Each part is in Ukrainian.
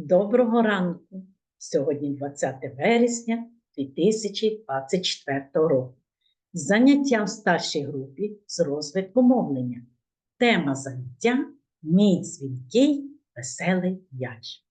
Доброго ранку! Сьогодні 20 вересня 2024 року. Заняття в старшій групі з розвитку мовлення. Тема заняття Мій дзвінкий веселий м'яч.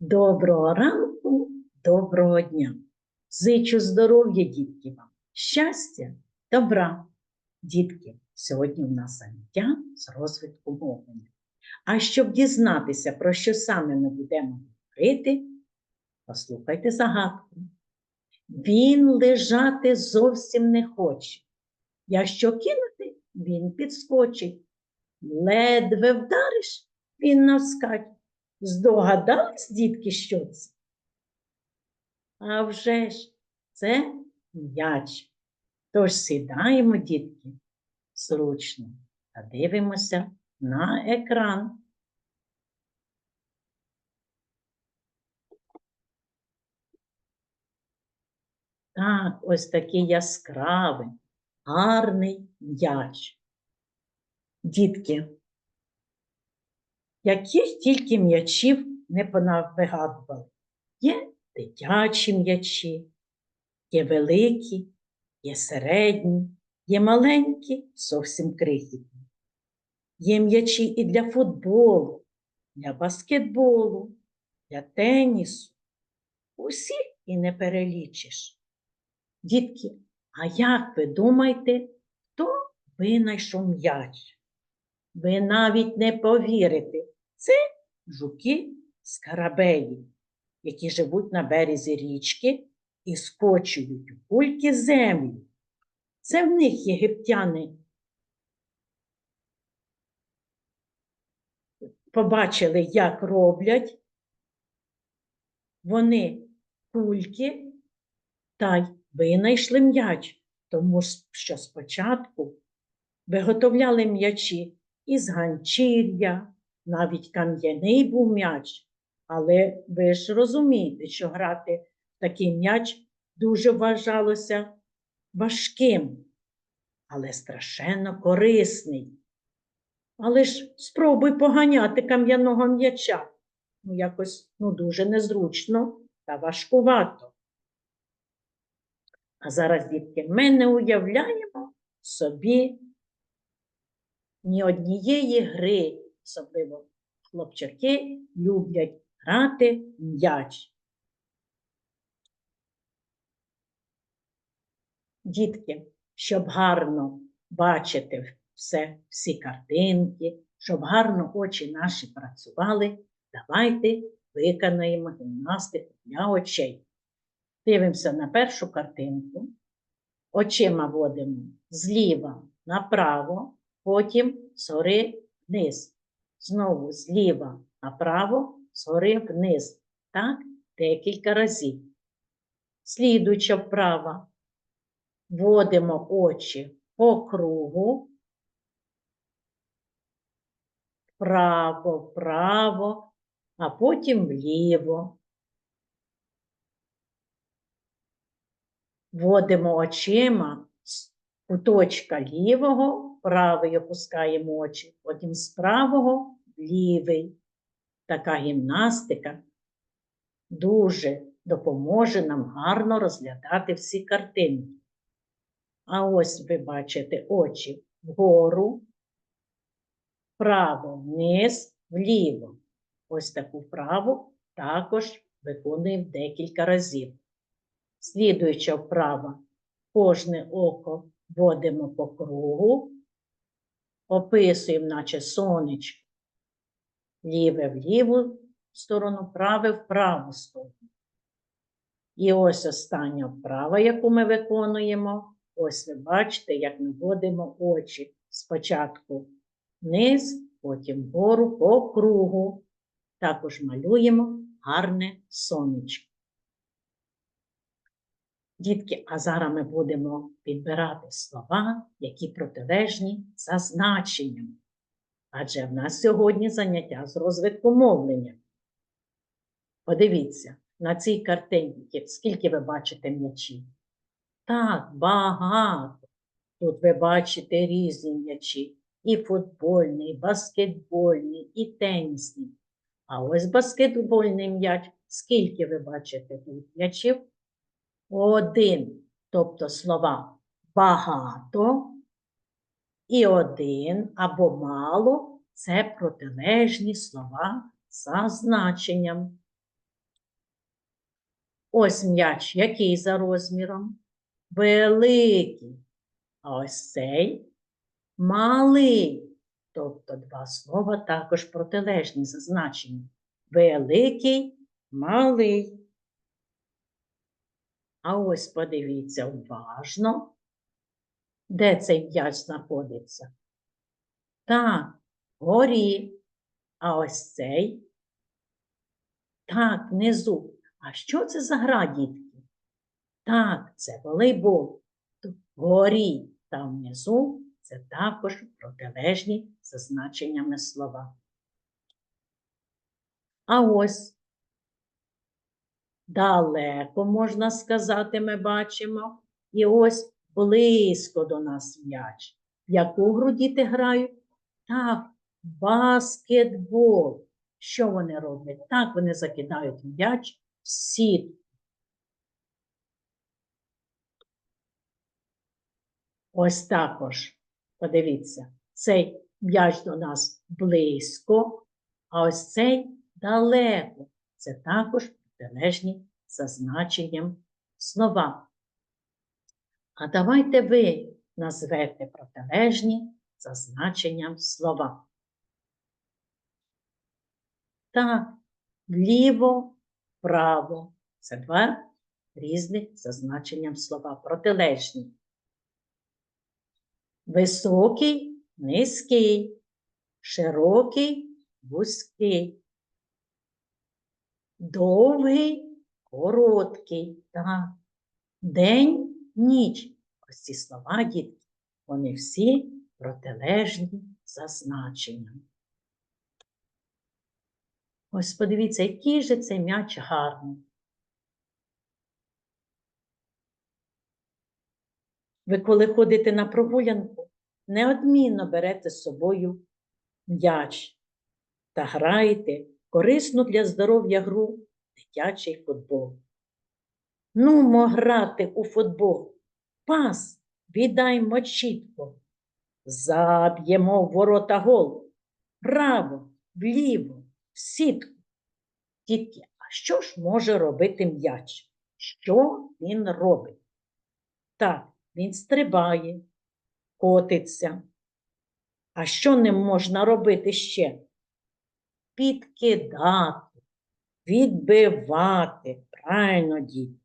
Доброго ранку, доброго дня! Зичу здоров'я, дітки вам, щастя, добра. Дітки, сьогодні у нас заняття з розвитку мовлення. А щоб дізнатися, про що саме ми будемо говорити, послухайте загадку. Він лежати зовсім не хоче. Якщо кинути, він підскочить. Ледве вдариш, він навскать. Здогадались, дітки, що це? А вже ж, це м'яч. Тож сідаємо, дітки, зручно та дивимося на екран. Так, ось такий яскравий, гарний м'яч. Дітки, яких тільки м'ячів не понавигадували. Є дитячі м'ячі, є великі, є середні, є маленькі, зовсім крихітні. Є м'ячі і для футболу, для баскетболу, для тенісу. Усіх і не перелічиш. Дітки, а як ви думаєте, хто винайшов м'яч? Ви навіть не повірите, це жуки скарабеї, які живуть на березі річки і скочують у кульки землю. Це в них єгиптяни побачили, як роблять вони кульки та й винайшли м'яч, тому що спочатку виготовляли м'ячі із ганчір'я, навіть кам'яний був м'яч. Але ви ж розумієте, що грати в такий м'яч дуже вважалося важким, але страшенно корисний. Але ж спробуй поганяти кам'яного м'яча. Ну, якось ну, дуже незручно та важкувато. А зараз, дітки, ми не уявляємо собі ні однієї гри, особливо хлопчаки люблять грати м'яч. Дітки, щоб гарно бачити все, всі картинки, щоб гарно очі наші працювали, давайте виконаємо гімнастику для очей. Дивимося на першу картинку. Очима водимо зліва направо, потім згори вниз. Знову зліва направо, згори вниз. Так, декілька разів. Слідуючи вправо, водимо очі по кругу, вправо, вправо, а потім вліво. Вводимо очима з куточка лівого, правий опускаємо очі, потім з правого в лівий. Така гімнастика дуже допоможе нам гарно розглядати всі картинки. А ось ви бачите очі вгору, вправо, вниз, вліво. Ось таку вправу також виконуємо декілька разів. Слідуюча вправа, кожне око вводимо по кругу, описуємо, наче сонечко, ліве в ліву сторону, праве в праву сторону. І ось остання вправа, яку ми виконуємо. Ось ви бачите, як ми вводимо очі спочатку вниз, потім вгору по кругу. Також малюємо гарне сонечко. Дітки, а зараз ми будемо підбирати слова, які протилежні за значенням. Адже в нас сьогодні заняття з розвитку мовлення. Подивіться, на цій картинці, скільки ви бачите м'ячів? Так, багато. Тут ви бачите різні м'ячі. І футбольний, і баскетбольний, і тенісний. А ось баскетбольний м'яч. Скільки ви бачите тут м'ячів? Один. Тобто слова багато і один або мало це протилежні слова за значенням. Ось м'яч, який за розміром? Великий. А ось цей малий. Тобто два слова також протилежні за значенням. Великий, малий. А ось подивіться уважно, де цей м'яч знаходиться. Так, вгорі. А ось цей. Так, внизу. А що це за гра, дітки? Так, це волейбол. Тут Вгорі та внизу це також протилежні за значеннями слова. А ось далеко, можна сказати, ми бачимо. І ось близько до нас м'яч. В яку гру діти грають? Так, баскетбол. Що вони роблять? Так, вони закидають м'яч в сітку. Ось також, подивіться, цей м'яч до нас близько, а ось цей далеко. Це також протилежні за значенням слова. А давайте ви назвете протилежні за значенням слова. Так, вліво, вправо. Це два різних за значенням слова. Протилежні. Високий, низький, широкий, вузький. Довгий, короткий. Так. День, ніч. Ось ці слова, дітки, вони всі протилежні за значенням. Ось подивіться, який же цей м'яч гарний. Ви, коли ходите на прогулянку, неодмінно берете з собою м'яч та граєте корисну для здоров'я гру дитячий футбол. Нумо грати у футбол. Пас, віддаймо чітко. Заб'ємо в ворота гол. Право, вліво, в сітку. Дітки, а що ж може робити м'яч? Що він робить? Так, він стрибає, котиться. А що ним можна робити ще? Підкидати, відбивати. Правильно, діти.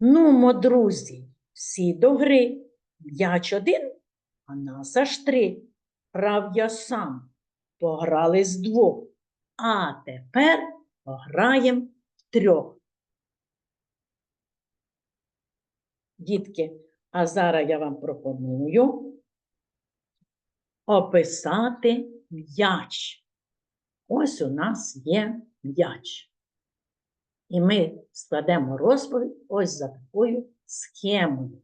Нумо, друзі, всі до гри. М'яч один, а нас аж три. Прав я сам. Пограли з двох. А тепер пограємо трьох. Дітки, а зараз я вам пропоную описати м'яч. Ось у нас є м'яч. І ми складемо розповідь ось за такою схемою.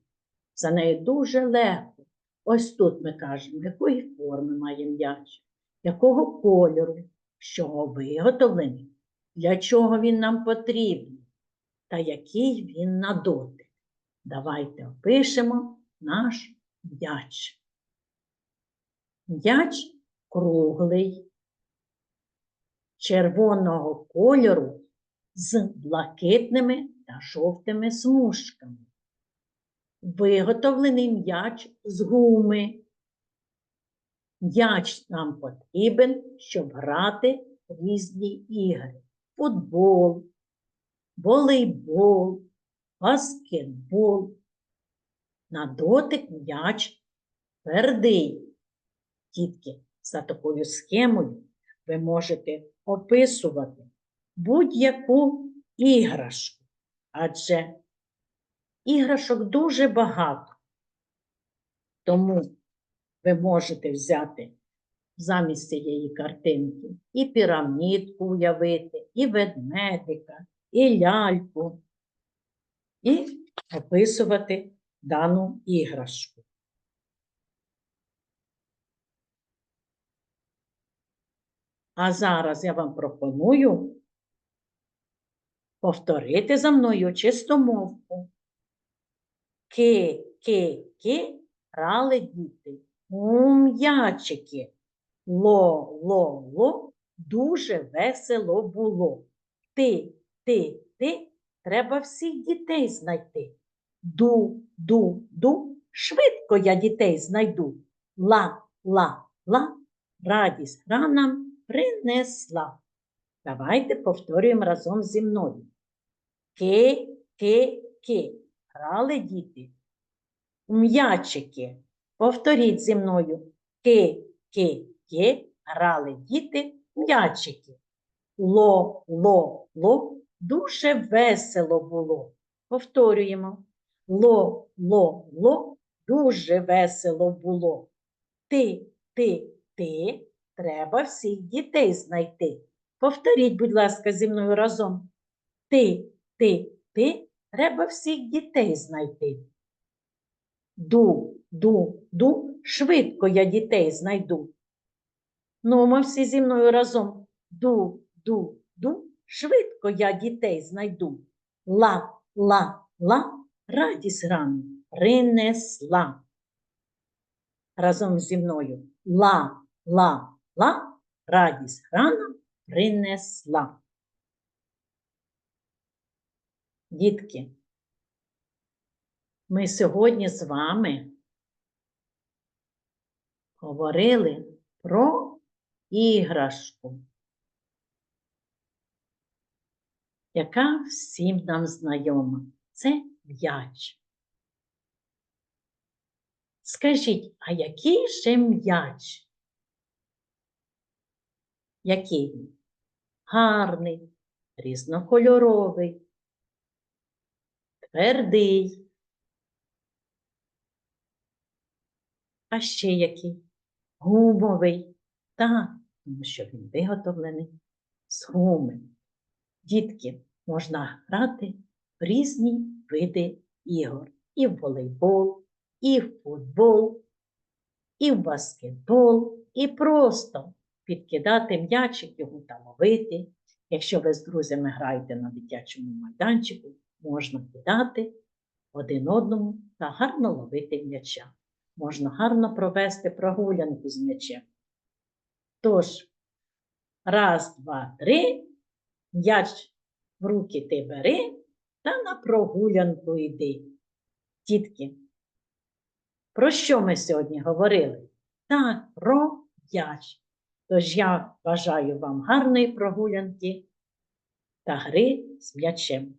За нею дуже легко. Ось тут ми кажемо, якої форми має м'яч, якого кольору, з чого виготовлений, для чого він нам потрібен, та який він на дотик. Давайте опишемо наш м'яч. М'яч круглий, червоного кольору з блакитними та жовтими смужками. Виготовлений м'яч з гуми. М'яч нам потрібен, щоб грати різні ігри. Футбол, волейбол, баскетбол. На дотик м'яч твердий. Дітки, за такою схемою ви можете описувати будь-яку іграшку, адже іграшок дуже багато. Тому ви можете взяти замість цієї картинки і пірамідку уявити, і ведмедика, і ляльку, і описувати дану іграшку. А зараз я вам пропоную повторити за мною чистомовку. Ки, ки, ки, грали діти. У м'ячики. Ло, ло, ло, дуже весело було. Ти, ти, ти, треба всіх дітей знайти. Ду, ду, ду, швидко я дітей знайду. Ла, ла, ла, радість гра нам принесла. Давайте повторюємо разом зі мною. Ки, ки, ки. Грали діти. М'ячики. Повторіть зі мною. Ки, ки, ки. Грали діти м'ячики. Ло, ло, ло. Дуже весело було. Повторюємо. Ло, ло, ло. Дуже весело було. Ти, ти, ти. Треба всіх дітей знайти. Повторіть, будь ласка, зі мною разом. Ти, ти, ти. Треба всіх дітей знайти. Ду, ду, ду, швидко я дітей знайду. Ну, ми всі зі мною разом. Ду, ду, ду, швидко я дітей знайду. Ла, ла, ла, радість рану принесла. Разом зі мною. Ла, ла, ла, радість рана принесла. Дітки, ми сьогодні з вами говорили про іграшку, яка всім нам знайома. Це м'яч. Скажіть, а який же м'яч? Який? Гарний, різнокольоровий, твердий. А ще який? Гумовий. Так, тому що він виготовлений з гуми. Дітки, можна грати в різні види ігор. І в волейбол, і в футбол, і в баскетбол, і просто підкидати м'ячик, його там ловити. Якщо ви з друзями граєте на дитячому майданчику, можна кидати один одному та гарно ловити м'яча. Можна гарно провести прогулянку з м'ячем. Тож, раз, два, три, м'яч в руки ти бери та на прогулянку йди. Тітки, про що ми сьогодні говорили? Так, про м'яч. Тож я бажаю вам гарної прогулянки та гри з м'ячем.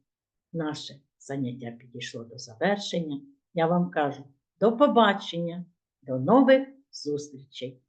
Наше заняття підійшло до завершення. Я вам кажу до побачення, до нових зустрічей!